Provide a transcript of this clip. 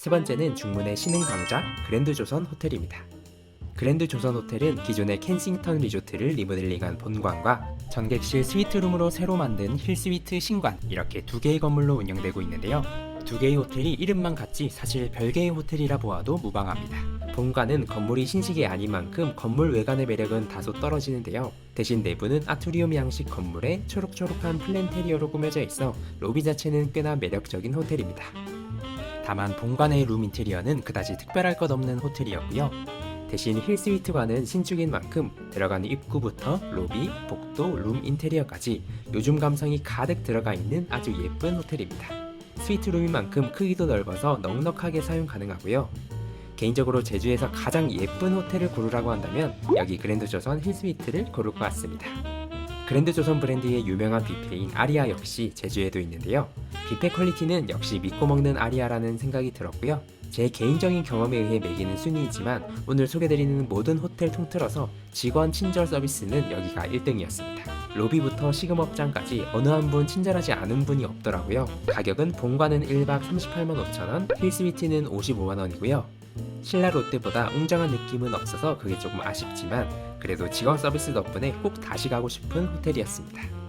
세 번째는 중문의 신흥 강자 그랜드 조선 호텔입니다. 그랜드 조선 호텔은 기존의 켄싱턴 리조트를 리모델링한 본관과 전객실 스위트룸으로 새로 만든 힐스위트 신관 이렇게 두 개의 건물로 운영되고 있는데요. 두 개의 호텔이 이름만 같지 사실 별개의 호텔이라 보아도 무방합니다. 본관은 건물이 신식이 아닌 만큼 건물 외관의 매력은 다소 떨어지는데요. 대신 내부는 아투리움 양식 건물에 초록초록한 플랜테리어로 꾸며져 있어 로비 자체는 꽤나 매력적인 호텔입니다. 다만 본관의 룸 인테리어는 그다지 특별할 것 없는 호텔이었고요. 대신 힐스위트관은 신축인 만큼 들어가는 입구부터 로비, 복도, 룸 인테리어까지 요즘 감성이 가득 들어가 있는 아주 예쁜 호텔입니다. 스위트룸인 만큼 크기도 넓어서 넉넉하게 사용 가능하고요. 개인적으로 제주에서 가장 예쁜 호텔을 고르라고 한다면 여기 그랜드 조선 힐스위트를 고를 것 같습니다. 그랜드 조선 브랜드의 유명한 뷔페인 아리아 역시 제주에도 있는데요. 뷔페 퀄리티는 역시 믿고 먹는 아리아라는 생각이 들었고요. 제 개인적인 경험에 의해 매기는 순위이지만 오늘 소개드리는 모든 호텔 통틀어서 직원 친절 서비스는 여기가 1등이었습니다. 로비부터 식음업장까지 어느 한 분 친절하지 않은 분이 없더라고요. 가격은 본관은 1박 38만 5천원, 힐스위트는 55만 원이고요. 신라 롯데보다 웅장한 느낌은 없어서 그게 조금 아쉽지만 그래도 직원 서비스 덕분에 꼭 다시 가고 싶은 호텔이었습니다.